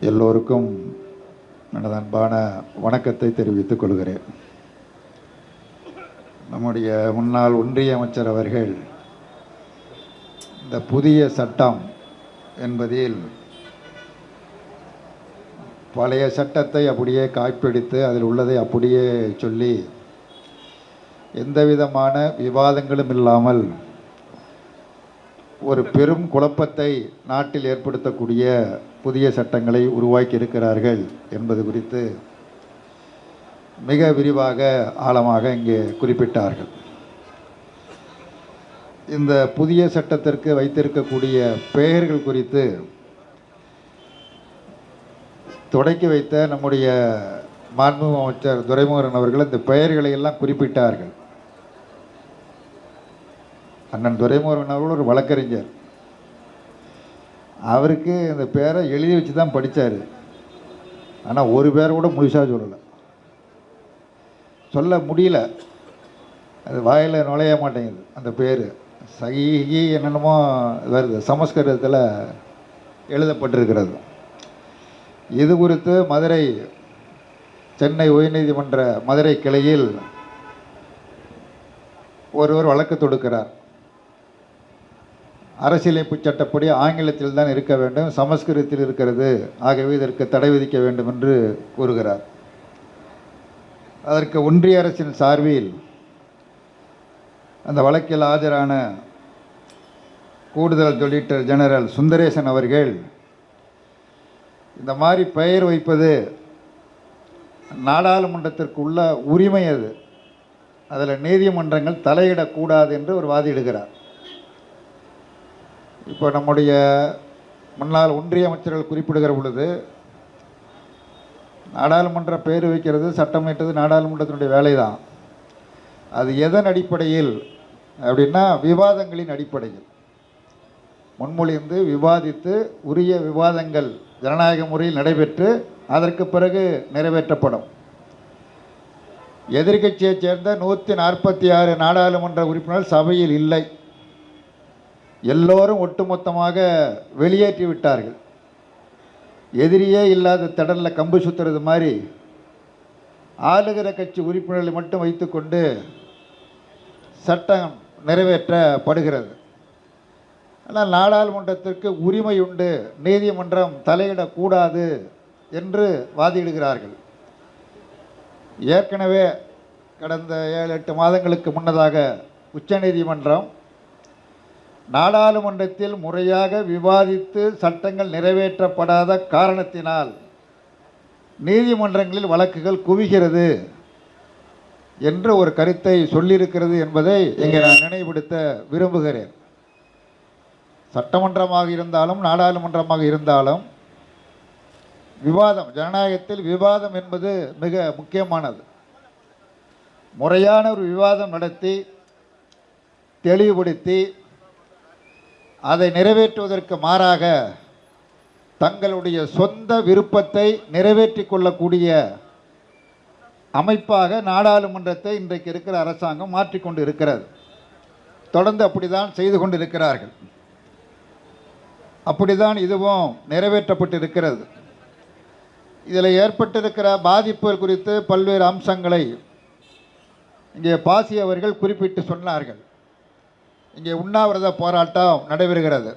எல்லோருக்கும் எனது அன்பான வணக்கத்தை தெரிவித்துக் கொள்கிறேன். நம்முடைய முன்னாள் ஒன்றிய அமைச்சர் அவர்கள் இந்த புதிய சட்டம் என்பதில் பழைய சட்டத்தை அப்படியே காய்ப்பிடித்து அதில் உள்ளதை அப்படியே சொல்லி எந்தவிதமான விவாதங்களும் இல்லாமல் ஒரு பெரும் குழப்பத்தை நாட்டில் ஏற்படுத்தக்கூடிய புதிய சட்டங்களை உருவாக்கி இருக்கிறார்கள் என்பது குறித்து மிக விரிவாக ஆழமாக இங்கே குறிப்பிட்டார்கள். இந்த புதிய சட்டத்திற்கு வைத்திருக்கக்கூடிய பெயர்கள் குறித்து தொடக்கி வைத்த நம்முடைய மாண்பு அமைச்சர் துரைமுருகன் அவர்கள் இந்த பெயர்களை எல்லாம் குறிப்பிட்டார்கள். அண்ணன் துரைமுருகன் அவர்கள் ஒரு வழக்கறிஞர். அவருக்கு இந்த பேரை எழுதி வச்சு தான் படித்தார் ஆனால் ஒரு பேரை கூட முழுசாக சொல்லலை. சொல்ல முடியல. அது வாயில் நுழைய மாட்டேங்குது அந்த பேர். சகி என்னென்னமோ வருது சமஸ்கிருதத்தில் எழுதப்பட்டிருக்கிறது. இது குறித்து மதுரை சென்னை உயர்நீதிமன்ற மதுரை கிளையில் ஒருவர் வழக்கு தொடுக்கிறார். அரசியலமைப்பு சட்டப்படி ஆங்கிலத்தில் தான் இருக்க வேண்டும் சமஸ்கிருதத்தில் இருக்கிறது. ஆகவே இதற்கு தடை விதிக்க வேண்டும் என்று கூறுகிறார். அதற்கு ஒன்றிய அரசின் சார்பில் அந்த வழக்கில் ஆஜரான கூடுதல் சொலிட்டர் ஜெனரல் சுந்தரேசன் அவர்கள் இந்த மாதிரி பெயர் வைப்பது நாடாளுமன்றத்திற்கு உள்ள உரிமை அது. அதில் நீதிமன்றங்கள் தலையிடக்கூடாது என்று ஒரு வாதிடுகிறார். இப்போ நம்முடைய முன்னாள் ஒன்றிய அமைச்சர்கள் குறிப்பிடுகிற பொழுது நாடாளுமன்ற பேர் வைக்கிறது சட்டம் நாடாளுமன்றத்தினுடைய வேலை தான் அது எதன் அடிப்படையில் அப்படின்னா விவாதங்களின் அடிப்படையில். முன்மொழிந்து விவாதித்து உரிய விவாதங்கள் ஜனநாயக முறையில் நடைபெற்று அதற்கு பிறகு நிறைவேற்றப்படும். எதிர்க்கட்சியைச் சேர்ந்த நூற்றி நாற்பத்தி ஆறு நாடாளுமன்ற உறுப்பினர் சபையில் இல்லை. எல்லோரும் ஒட்டுமொத்தமாக வெளியேற்றி விட்டார்கள். எதிரியே இல்லாத திடலில் கம்பு சுற்றுறது மாதிரி ஆளுகிற கட்சி உறுப்பினர்களை மட்டும் வைத்துக்கொண்டு சட்டம் நிறைவேற்றப்படுகிறது. ஆனால் நாடாளுமன்றத்திற்கு உரிமை உண்டு நீதிமன்றம் தலையிடக்கூடாது என்று வாதிடுகிறார்கள். ஏற்கனவே கடந்த ஏழு எட்டு மாதங்களுக்கு முன்னதாக உச்சநீதிமன்றம் நாடாளுமன்றத்தில் முறையாக விவாதித்து சட்டங்கள் நிறைவேற்றப்படாத காரணத்தினால் நீதிமன்றங்களில் வழக்குகள் குவிகிறது என்று ஒரு கருத்தை சொல்லியிருக்கிறது என்பதை இங்கே நான் நினைவுபடுத்த விரும்புகிறேன். சட்டமன்றமாக இருந்தாலும் நாடாளுமன்றமாக இருந்தாலும் விவாதம் ஜனநாயகத்தில் விவாதம் என்பது மிக முக்கியமானது. முறையான ஒரு விவாதம் நடத்தி தெளிவுபடுத்தி அதை நிறைவேற்றுவதற்கு மாறாக தங்களுடைய சொந்த விருப்பத்தை நிறைவேற்றி கொள்ளக்கூடிய அமைப்பாக நாடாளுமன்றத்தை இன்றைக்கு இருக்கிற அரசாங்கம் மாற்றிக்கொண்டு இருக்கிறது தொடர்ந்து அப்படிதான் செய்து கொண்டு இருக்கிறார்கள் அப்படிதான் இதுவும் நிறைவேற்றப்பட்டு இருக்கிறது இதில் ஏற்பட்டிருக்கிற பாதிப்புகள் குறித்து பல்வேறு அம்சங்களை இங்கே பாசி அவர்கள் குறிப்பிட்டு சொன்னார்கள். இங்கே உண்ணாவிரத போராட்டம் நடைபெறுகிறது.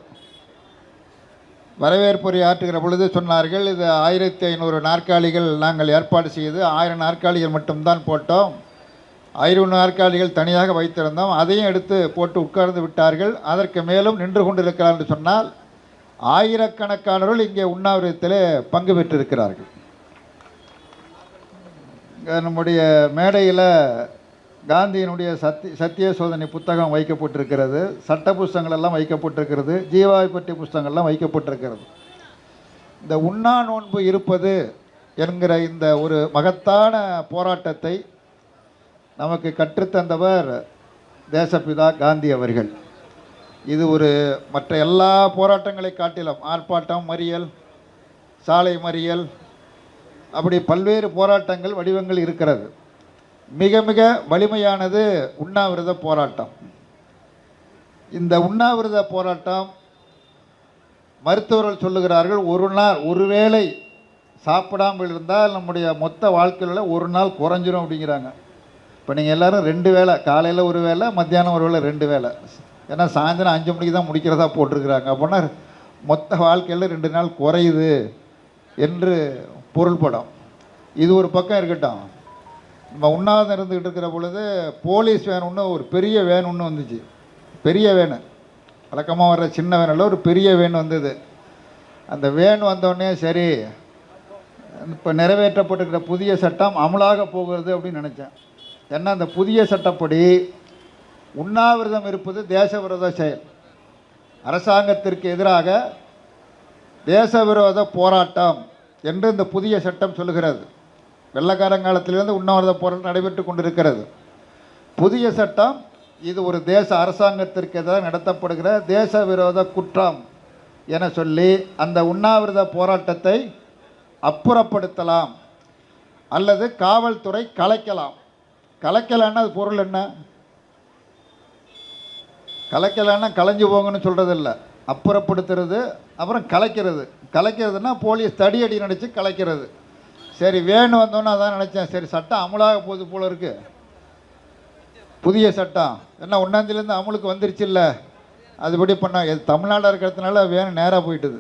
வரவேற்புரை ஆற்றுகிற பொழுது சொன்னார்கள் இது ஆயிரத்தி ஐநூறு நாற்காலிகள் நாங்கள் ஏற்பாடு செய்து ஆயிரம் நாற்காலிகள் மட்டும்தான் போட்டோம். ஐநூறு நாற்காலிகள் தனியாக வைத்திருந்தோம். அதையும் எடுத்து போட்டு உட்கார்ந்து விட்டார்கள். அதற்கு மேலும் நின்று கொண்டிருக்கிறார் என்று சொன்னால் ஆயிரக்கணக்கானவர்கள் இங்கே உண்ணாவிரதத்தில் பங்கு பெற்றிருக்கிறார்கள். இங்கே நம்முடைய மேடையில் காந்தியினுடைய சத்திய சத்திய சோதனை புத்தகம் வைக்கப்பட்டிருக்கிறது. சட்ட புஸ்தங்கள் எல்லாம் வைக்கப்பட்டிருக்கிறது. ஜீவாவை பற்றிய புஸ்தங்கள்லாம் வைக்கப்பட்டிருக்கிறது. இந்த உண்ணா நோன்பு இருப்பது என்கிற இந்த ஒரு மகத்தான போராட்டத்தை நமக்கு கற்றுத்தந்தவர் தேசப்பிதா காந்தி அவர்கள். இது ஒரு மற்ற எல்லா போராட்டங்களை காட்டிலும் ஆர்ப்பாட்டம் மறியல் சாலை மறியல் அப்படி பல்வேறு போராட்டங்கள் வடிவங்கள் இருக்கிறது. மிக மிக வலிமையானது உண்ணாவிரத போராட்டம். இந்த உண்ணாவிரத போராட்டம் மருத்துவர்கள் சொல்லுகிறார்கள் ஒரு நாள் ஒருவேளை சாப்பிடாமல் இருந்தால் நம்முடைய மொத்த வாழ்க்கையில் ஒரு நாள் குறைஞ்சிரும் அப்படிங்கிறாங்க. இப்போ நீங்கள் எல்லோரும் ரெண்டு வேளை காலையில் ஒரு வேளை மத்தியானம் ஒரு வேளை ரெண்டு வேளை. ஏன்னா சாயந்தரம் அஞ்சு மணிக்கு தான் முடிக்கிறதா போட்டிருக்கிறாங்க. அப்படின்னா மொத்த வாழ்க்கையில் ரெண்டு நாள் குறையுது என்று பொருள்படும். இது ஒரு பக்கம் இருக்கட்டும். நம்ம உண்ணாவிரதம் இருந்துக்கிட்டு இருக்கிற பொழுது போலீஸ் வேன் ஒன்று ஒரு பெரிய வேன் ஒன்று வந்துச்சு. பெரிய வேனு. வழக்கமாக வர்ற சின்ன வேனில் ஒரு பெரிய வேன் வந்தது. அந்த வேன் வந்தோடனே சரி இப்போ நிறைவேற்றப்பட்டிருக்கிற புதிய சட்டம் அமலாக போகிறது அப்படின்னு நினச்சேன். ஏன்னா அந்த புதிய சட்டப்படி உண்ணாவிரதம் இருப்பது தேசவிரோத செயல். அரசாங்கத்திற்கு எதிராக தேச விரோத போராட்டம் என்று இந்த புதிய சட்டம் சொல்லுகிறது. வெள்ளக்காரங்காலத்திலிருந்து உண்ணாவிரத போராட்டம் நடைபெற்று கொண்டிருக்கிறது. புதிய சட்டம் இது ஒரு தேச அரசாங்கத்திற்கு எதிராக நடத்தப்படுகிற தேச விரோத குற்றம் என சொல்லி அந்த உண்ணாவிரத போராட்டத்தை அப்புறப்படுத்தலாம். அல்லது காவல்துறை கலைக்கலாம். கலைக்கலான்னா அது பொருள் என்ன? கலைக்கலான்னா கலைஞ்சு போங்கன்னு சொல்கிறது இல்லை அப்புறப்படுத்துறது அப்புறம் கலைக்கிறது. கலைக்கிறதுனா போலீஸ் தடியடி நினச்சி கலைக்கிறது. சரி வேணும் வந்தோன்னே அதான் நினச்சேன். சரி சட்டம் அமலாக போகுது போல இருக்கு. புதிய சட்டம். என்ன ஒன்றாந்தேதியிலேருந்து அமலுக்கு வந்துருச்சு இல்லை? அதுபடி பண்ண இது தமிழ்நாடாக இருக்கிறதுனால வேணும் நேராக போயிட்டுது.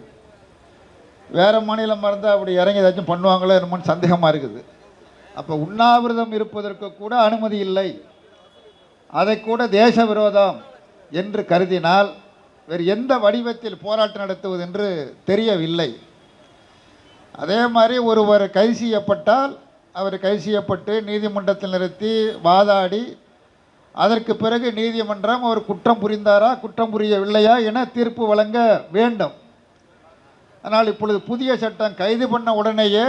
வேறு மாநிலம் இருந்தால் அப்படி இறங்கி ஏதாச்சும் பண்ணுவாங்களோ என்னமோன்னு சந்தேகமாக இருக்குது. அப்போ உண்ணாவிரதம் இருப்பதற்கு கூட அனுமதி இல்லை. அதை கூட தேச விரோதம் என்று கருதினால் வேறு எந்த வடிவத்தில் போராட்டம் நடத்துவது என்று தெரியவில்லை. அதே மாதிரி ஒருவர் கைது செய்யப்பட்டால் அவர் கைது செய்யப்பட்டு நீதிமன்றத்தில் நிறுத்தி வாதாடி அதற்கு பிறகு நீதிமன்றம் அவர் குற்றம் புரிந்தாரா குற்றம் புரியவில்லையா என தீர்ப்பு வழங்க வேண்டும். ஆனால் இப்பொழுது புதிய சட்டம் கைது பண்ண உடனேயே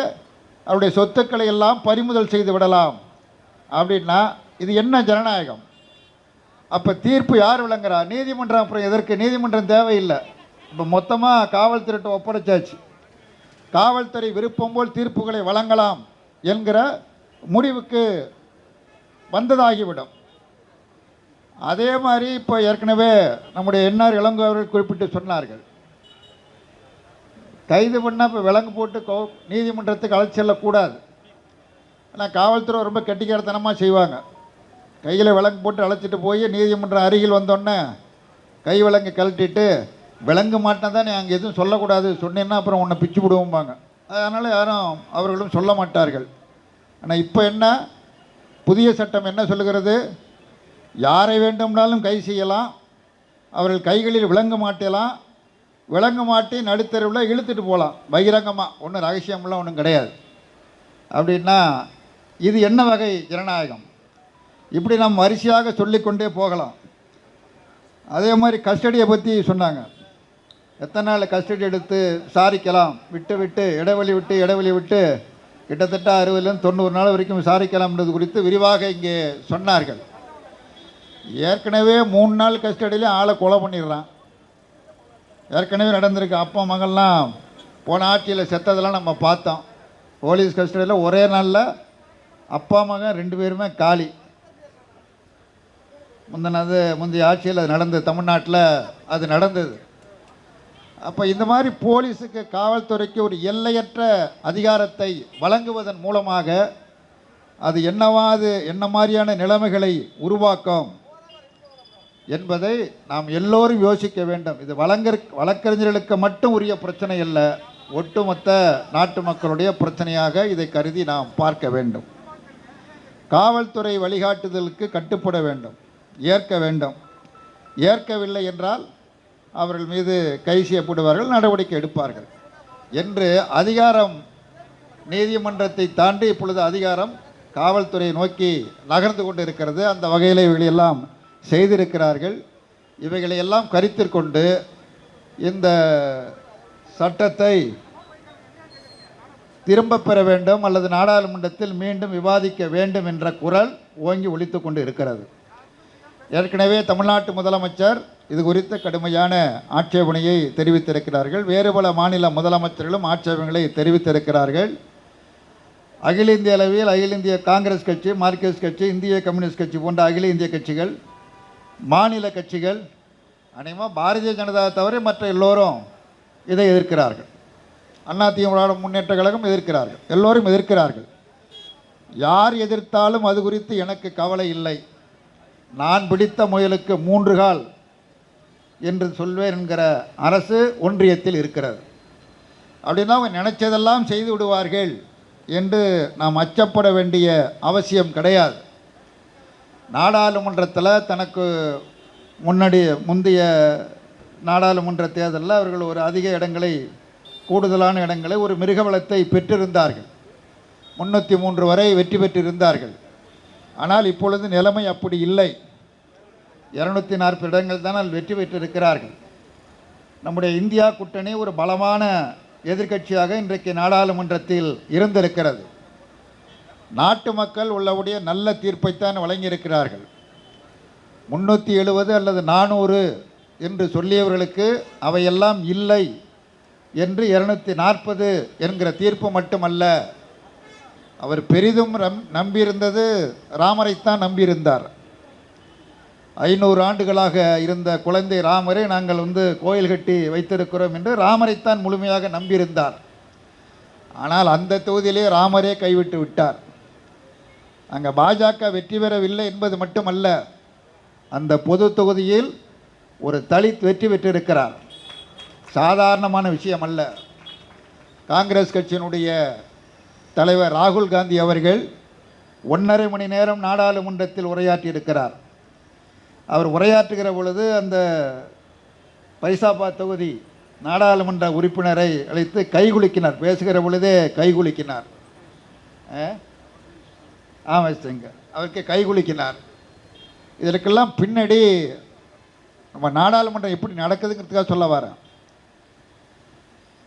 அவருடைய சொத்துக்களை எல்லாம் பறிமுதல் செய்து விடலாம். அப்படின்னா இது என்ன ஜனநாயகம்? அப்போ தீர்ப்பு யார் விளங்குறா? நீதிமன்றம். அப்புறம் எதற்கு? நீதிமன்றம் தேவையில்லை. இப்போ மொத்தமாக காவல்துறையிட்ட ஒப்படைச்சாச்சு. காவல்துறை விருப்பம் போல் தீர்ப்புகளை வழங்கலாம் என்கிற முடிவுக்கு வந்ததாகிவிடும். அதே மாதிரி இப்போ ஏற்கனவே நம்முடைய என்ஆர் இளங்கோ அவர்கள் குறிப்பிட்டு சொன்னார்கள். கைது பண்ணால் இப்போ விலங்கு போட்டு கோ நீதிமன்றத்துக்கு அழைச்சி செல்லக்கூடாது. ஆனால் காவல்துறை ரொம்ப கெட்டிக்காரத்தனமாக செய்வாங்க. கையில் விலங்கு போட்டு அழைச்சிட்டு போய் நீதிமன்றம் அருகில் வந்தோடனே கை விலங்கு கழட்டிட்டு விலங்கு மாட்டேன் தான் நீ அங்கே எதுவும் சொல்லக்கூடாது. சொன்னீங்கன்னா அப்புறம் உன்னை பிச்சு விடுவோம்பாங்க. அதனால் யாரும் அவர்களும் சொல்ல மாட்டார்கள். ஆனால் இப்போ என்ன? புதிய சட்டம் என்ன சொல்லுகிறது? யாரை வேண்டும்னாலும் கை செய்யலாம். அவர்கள் கைகளில் விளங்க மாட்டலாம். விலங்கு மாட்டி நடுத்தருவில் இழுத்துட்டு போகலாம். பகிரங்கமாக ஒன்றும் ரகசியம்லாம் ஒன்றும் கிடையாது. அப்படின்னா இது என்ன வகை ஜனநாயகம்? இப்படி நாம் வரிசையாக சொல்லிக்கொண்டே போகலாம். அதே மாதிரி கஸ்டடியை பற்றி சொன்னாங்க. எத்தனை நாள் கஸ்டடி எடுத்து விசாரிக்கலாம்? விட்டு விட்டு இடைவெளி விட்டு இடைவெளி விட்டு கிட்டத்தட்ட அறுபதுலேருந்து தொண்ணூறு நாள் வரைக்கும் விசாரிக்கலாம்ன்றது குறித்து விரிவாக இங்கே சொன்னார்கள். ஏற்கனவே மூணு நாள் கஸ்டடியிலே ஆளை கொலை பண்ணிடுறான். ஏற்கனவே நடந்திருக்கு. அப்பா மகள்லாம் போன ஆட்சியில் செத்ததெல்லாம் நம்ம பார்த்தோம். போலீஸ் கஸ்டடியில் ஒரே நாளில் அப்பா மகன் ரெண்டு பேருமே காலி. முந்தினது முந்தைய ஆட்சியில் அது நடந்தது. தமிழ்நாட்டில் அது நடந்தது. அப்போ இந்த மாதிரி போலீஸுக்கு காவல்துறைக்கு ஒரு எல்லையற்ற அதிகாரத்தை வழங்குவதன் மூலமாக அது என்னவாது என்ன மாதிரியான நிலைமைகளை உருவாக்கும் என்பதை நாம் எல்லோரும் யோசிக்க வேண்டும். இது வழங்கற் வழக்கறிஞர்களுக்கு மட்டும் உரிய பிரச்சனை அல்ல ஒட்டுமொத்த நாட்டு மக்களுடைய பிரச்சனையாக இதை கருதி நாம் பார்க்க வேண்டும். காவல்துறை வழிகாட்டுதலுக்கு கட்டுப்பட வேண்டும் ஏற்க வேண்டும். ஏற்கவில்லை என்றால் அவர்கள் மீது கை செய்யப்படுவார்கள் நடவடிக்கை எடுப்பார்கள். என்று அதிகாரம் நீதிமன்றத்தை தாண்டி இப்பொழுது அதிகாரம் காவல்துறையை நோக்கி நகர்ந்து கொண்டு இருக்கிறது அந்த வகையில் இவைகளெல்லாம் செய்திருக்கிறார்கள். இவைகளை எல்லாம் கருத்திற்கொண்டு இந்த சட்டத்தை திரும்ப பெற வேண்டும் அல்லது நாடாளுமன்றத்தில் மீண்டும் விவாதிக்க வேண்டும் என்ற குரல் ஓங்கி ஒழித்து கொண்டு இருக்கிறது. ஏற்கனவே தமிழ்நாட்டு முதலமைச்சர் இது குறித்த கடுமையான ஆட்சேபனையை தெரிவித்திருக்கிறார்கள். வேறு பல மாநில முதலமைச்சர்களும் ஆட்சேபங்களை தெரிவித்திருக்கிறார்கள். அகில இந்திய அளவில் அகில இந்திய காங்கிரஸ் கட்சி மார்க்சிஸ்ட் கட்சி இந்திய கம்யூனிஸ்ட் கட்சி போன்ற அகில இந்திய கட்சிகள் மாநில கட்சிகள் அநேகமாக பாரதிய ஜனதா தவிர மற்ற எல்லோரும் இதை எதிர்க்கிறார்கள். அதிமுக முன்னேற்ற கழகம் எதிர்க்கிறார்கள். எல்லோரும் எதிர்க்கிறார்கள். யார் எதிர்த்தாலும் அது குறித்து எனக்கு கவலை இல்லை. நான் பிடித்த முயலுக்கு மூன்று கால். என்று சொல்வேன் என்கிற அரசு ஒன்றியத்தில் இருக்கிறது. அப்படின்னா அவங்க நினைச்சதெல்லாம் செய்து விடுவார்கள் என்று நாம் அச்சப்பட வேண்டிய அவசியம் கிடையாது. நாடாளுமன்றத்தில் தனக்கு முன்னாடி முந்தைய நாடாளுமன்ற தேர்தலில் அவர்கள் ஒரு அதிக இடங்களை கூடுதலான இடங்களை ஒரு மிருகவளத்தை பெற்றிருந்தார்கள். முன்னூற்றி மூன்று வரை வெற்றி பெற்றிருந்தார்கள். ஆனால் இப்பொழுது நிலைமை அப்படி இல்லை. இரநூத்தி நாற்பது இடங்கள் தான் வெற்றி பெற்றிருக்கிறார்கள். நம்முடைய இந்தியா கூட்டணி ஒரு பலமான எதிர்க்கட்சியாக இன்றைக்கு நாடாளுமன்றத்தில் இருந்திருக்கிறது. நாட்டு மக்கள் உள்ளவுடைய நல்ல தீர்ப்பைத்தான் வழங்கியிருக்கிறார்கள். முன்னூற்றி எழுபது அல்லது நானூறு என்று சொல்லியவர்களுக்கு அவையெல்லாம் இல்லை என்று இருநூத்தி நாற்பது என்கிற தீர்ப்பு மட்டுமல்ல அவர் பெரிதும் ரம் நம்பியிருந்தது ராமரைத்தான் நம்பியிருந்தார். ஐநூறு ஆண்டுகளாக இருந்த குழந்தை ராமரை நாங்கள் வந்து கோயில் கட்டி வைத்திருக்கிறோம் என்று ராமரைத்தான் முழுமையாக நம்பியிருந்தார். ஆனால் அந்த தொகுதியிலே ராமரே கைவிட்டு விட்டார். அங்கே பாஜக வெற்றி பெறவில்லை என்பது மட்டுமல்ல அந்த பொது தொகுதியில் ஒரு தலித் வெற்றி பெற்றிருக்கிறார். சாதாரணமான விஷயம் அல்ல. காங்கிரஸ் கட்சியினுடைய தலைவர் ராகுல் காந்தி அவர்கள் ஒன்றரை மணி நேரம் நாடாளுமன்றத்தில் உரையாற்றியிருக்கிறார். அவர் உரையாற்றுகிற பொழுது அந்த பைசாபாத் தொகுதி நாடாளுமன்ற உறுப்பினரை அழைத்து கைகுலுக்கினார். பேசுகிற பொழுதே கைகுலுக்கினார். ஆமாம் சிங்க. அவருக்கு கைகுலுக்கினார். இதற்கெல்லாம் பின்னாடி நம்ம நாடாளுமன்றம் எப்படி நடக்குதுங்கிறதுக்காக சொல்ல வரேன்.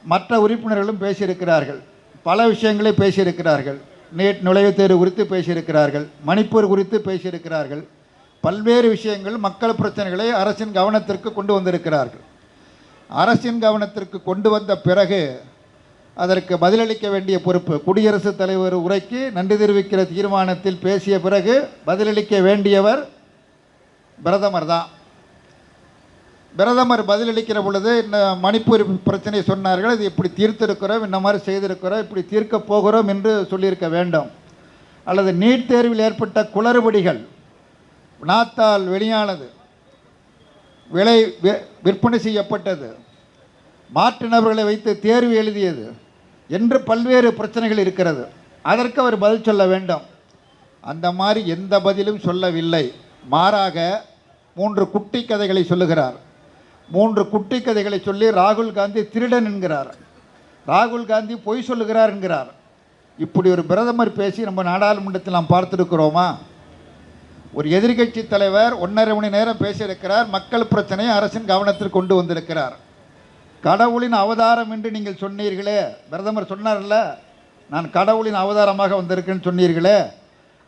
மற்ற உறுப்பினர்களும் பேசியிருக்கிறார்கள். பல விஷயங்களை பேசியிருக்கிறார்கள். நீட் நுழைவுத் தேர்வு குறித்து பேசியிருக்கிறார்கள். மணிப்பூர் குறித்து பேசியிருக்கிறார்கள். பல்வேறு விஷயங்கள் மக்கள் பிரச்சனைகளை அரசின் கவனத்திற்கு கொண்டு வந்திருக்கிறார்கள். அரசின் கவனத்திற்கு கொண்டு வந்த பிறகு அதற்கு பதிலளிக்க வேண்டிய பொறுப்பு குடியரசுத் தலைவர் உரைக்கு நன்றி தெரிவிக்கிற தீர்மானத்தில் பேசிய பிறகு பதிலளிக்க வேண்டியவர் பிரதமர் தான். பிரதமர் பதிலளிக்கிற பொழுது இந்த மணிப்பூர் பிரச்சனை சொன்னார்கள் இது இப்படி தீர்த்திருக்கிறோம் இந்த மாதிரி செய்திருக்கிறோம் இப்படி தீர்க்கப் போகிறோம் என்று சொல்லியிருக்க வேண்டும். அல்லது நீட் தேர்வில் ஏற்பட்ட குளறுபடிகள் நாத்தால் வெளியானது. விலை விற்பனை செய்யப்பட்டது. மாற்று நபர்களை வைத்து தேர்வு எழுதியது. என்று பல்வேறு பிரச்சனைகள் இருக்கிறது. அதற்கு அவர் பதில் சொல்ல வேண்டும். அந்த மாதிரி எந்த பதிலும் சொல்லவில்லை. மாறாக மூன்று குட்டி கதைகளை சொல்லுகிறார். மூன்று குட்டி கதைகளை சொல்லி ராகுல் காந்தி திருடன் என்கிறார். ராகுல் காந்தி பொய் சொல்லுகிறார் என்கிறார். இப்படி ஒரு பிரதமர் பேசி நம்ம நாடாளுமன்றத்தில் நாம் பார்த்துருக்கிறோமா? ஒரு எதிர்க்கட்சி தலைவர் ஒன்றரை மணி நேரம் பேசியிருக்கிறார். மக்கள் பிரச்சனையை அரசின் கவனத்தில் கொண்டு வந்திருக்கிறார். கடவுளின் அவதாரம் என்று நீங்கள் சொன்னீர்களே. பிரதமர் சொன்னார்ல நான் கடவுளின் அவதாரமாக வந்திருக்கேன்னு சொன்னீர்களே.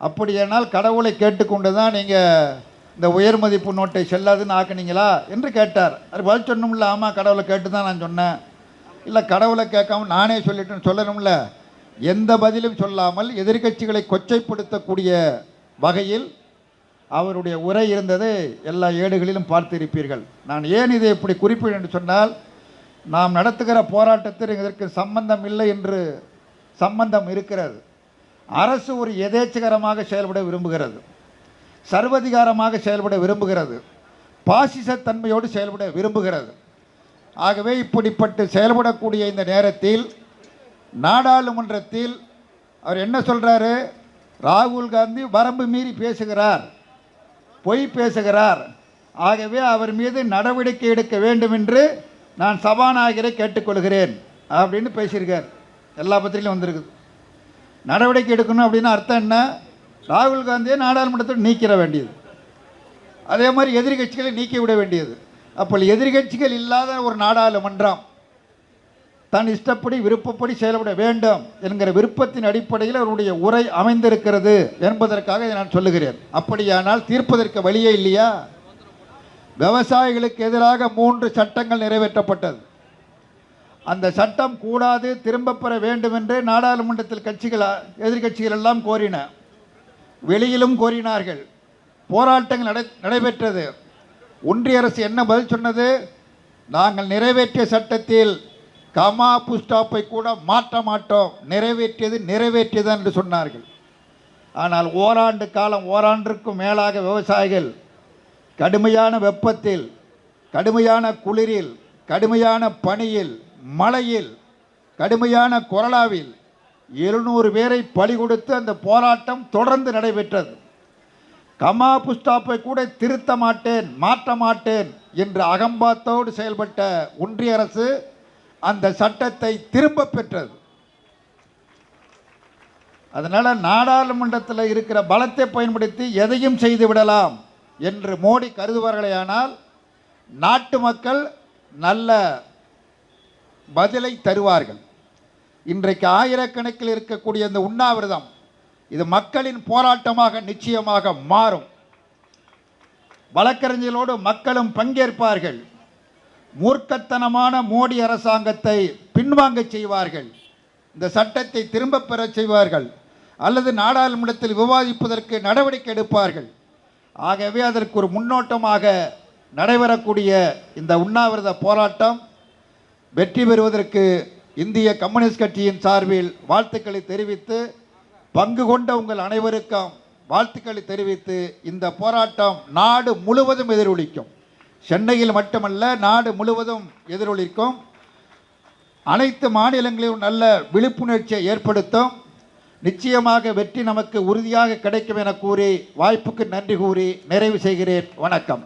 அப்படியானால் கடவுளை கேட்டுக்கொண்டு தான் நீங்கள் இந்த உயர் மதிப்பு நோட்டை செல்லாதுன்னு ஆக்குனீங்களா என்று கேட்டார். அது பதில் சொன்னோம்ல ஆமாம் கடவுளை கேட்டு தான் நான் சொன்னேன். இல்லை கடவுளை கேட்காம நானே சொல்லிட்டேன்னு சொல்லணும்ல. எந்த பதிலும் சொல்லாமல் எதிர்க்கட்சிகளை கொச்சைப்படுத்தக்கூடிய வகையில் அவருடைய உரை இருந்ததை எல்லா ஏடுகளிலும் பார்த்திருப்பீர்கள். நான் ஏன் இதை இப்படி குறிப்பிட என்று சொன்னால் நாம் நடத்துகிற போராட்டத்தில் இதற்கு சம்பந்தம் இல்லை என்று சம்பந்தம் இருக்கிறது. அரசு ஒரு எதேச்சகரமாக செயல்பட விரும்புகிறது. சர்வதிகாரமாக செயல்பட விரும்புகிறது. பாசிசத்தன்மையோடு செயல்பட விரும்புகிறது. ஆகவே இப்படிப்பட்டு செயல்படக்கூடிய இந்த நேரத்தில் நாடாளுமன்றத்தில் அவர் என்ன சொல்கிறாரு ராகுல் காந்தி வரம்பு மீறி பேசுகிறார். பொய் பேசுகிறார். ஆகவே அவர் மீது நடவடிக்கை எடுக்க வேண்டும் என்று நான் சபாநாயகரை கேட்டுக்கொள்கிறேன். அப்படின்னு பேசியிருக்கார். எல்லா பத்திரிகையும் வந்திருக்குது. நடவடிக்கை எடுக்கணும் அப்படின்னு அர்த்தம் என்ன? ராகுல் காந்தியை நாடாளுமன்றத்தில் நீக்கிற வேண்டியது. அதே மாதிரி எதிர்கட்சிகளை நீக்கி விட வேண்டியது. அப்போ எதிர்கட்சிகள் இல்லாத ஒரு நாடாளுமன்றம் தன் இஷ்டப்படி விருப்பப்படி செயல்பட வேண்டும் என்கிற விருப்பத்தின் அடிப்படையில் அவருடைய உரை அமைந்திருக்கிறது என்பதற்காக இதை நான் சொல்லுகிறேன். அப்படியானால் தீர்ப்பதற்கு வழியே இல்லையா? விவசாயிகளுக்கு எதிராக மூன்று சட்டங்கள் நிறைவேற்றப்பட்டது. அந்த சட்டம் கூடாது திரும்பப் பெற வேண்டும் என்று நாடாளுமன்றத்தில் கட்சிகள் எதிர்க்கட்சிகள் எல்லாம் கோரின. வெளியிலும் கோரினார்கள். போராட்டங்கள் நடை நடைபெற்றது. ஒன்றிய அரசு என்ன பதில் சொன்னது? நாங்கள் நிறைவேற்றிய சட்டத்தில் கமா புஸ்டாப்பை கூட மாற்ற மாட்டோம். நிறைவேற்றியது நிறைவேற்றியது என்று சொன்னார்கள். ஆனால் ஓராண்டு காலம் ஓராண்டிற்கும் மேலாக விவசாயிகள் கடுமையான வெப்பத்தில் கடுமையான குளிரில் கடுமையான பனியில் மழையில் கடுமையான கொரோனாவில் எழுநூறு பேரை பலி கொடுத்து அந்த போராட்டம் தொடர்ந்து நடைபெற்றது. கமா புஸ்டாப்பை கூட திருத்த மாட்டேன் மாற்ற மாட்டேன் என்று அகம்பாத்தோடு செயல்பட்ட ஒன்றிய அரசு அந்த சட்டத்தை திரும்ப பெற்றது. அதனால் நாடாளுமன்றத்தில் இருக்கிற பலத்தை பயன்படுத்தி எதையும் செய்து விடலாம் என்று மோடி கருதுவார்களேயானால் நாட்டு மக்கள் நல்ல பதிலை தருவார்கள். இன்றைக்கு ஆயிரக்கணக்கில் இருக்கக்கூடிய இந்த உண்ணாவிரதம் இது மக்களின் போராட்டமாக நிச்சயமாக மாறும். வழக்கறிஞர்களோடு மக்களும் பங்கேற்பார்கள். மூர்க்கத்தனமான மோடி அரசாங்கத்தை பின்வாங்கச் செய்வார்கள். இந்த சட்டத்தை திரும்பப் பெறச் செய்வார்கள். அல்லது நாடாளுமன்றத்தில் விவாதிப்பதற்கு நடவடிக்கை எடுப்பார்கள். ஆகவே அதற்கு ஒரு முன்னோட்டமாக நடைபெறக்கூடிய இந்த உண்ணாவிரத போராட்டம் வெற்றி பெறுவதற்கு இந்திய கம்யூனிஸ்ட் கட்சியின் சார்பில் வாழ்த்துக்களை தெரிவித்து பங்கு கொண்ட உங்கள் அனைவருக்கும் வாழ்த்துக்களை தெரிவித்து இந்த போராட்டம் நாடு முழுவதும் எதிரொலிக்கும். சென்னையில் மட்டுமல்ல நாடு முழுவதும் எதிரொலிக்கும். அனைத்து மாநிலங்களிலும் நல்ல விழிப்புணர்ச்சியை ஏற்படுத்தும். நிச்சயமாக வெற்றி நமக்கு உறுதியாக கிடைக்கும் என கூறி வாய்ப்புக்கு நன்றி கூறி நிறைவு செய்கிறேன். வணக்கம்.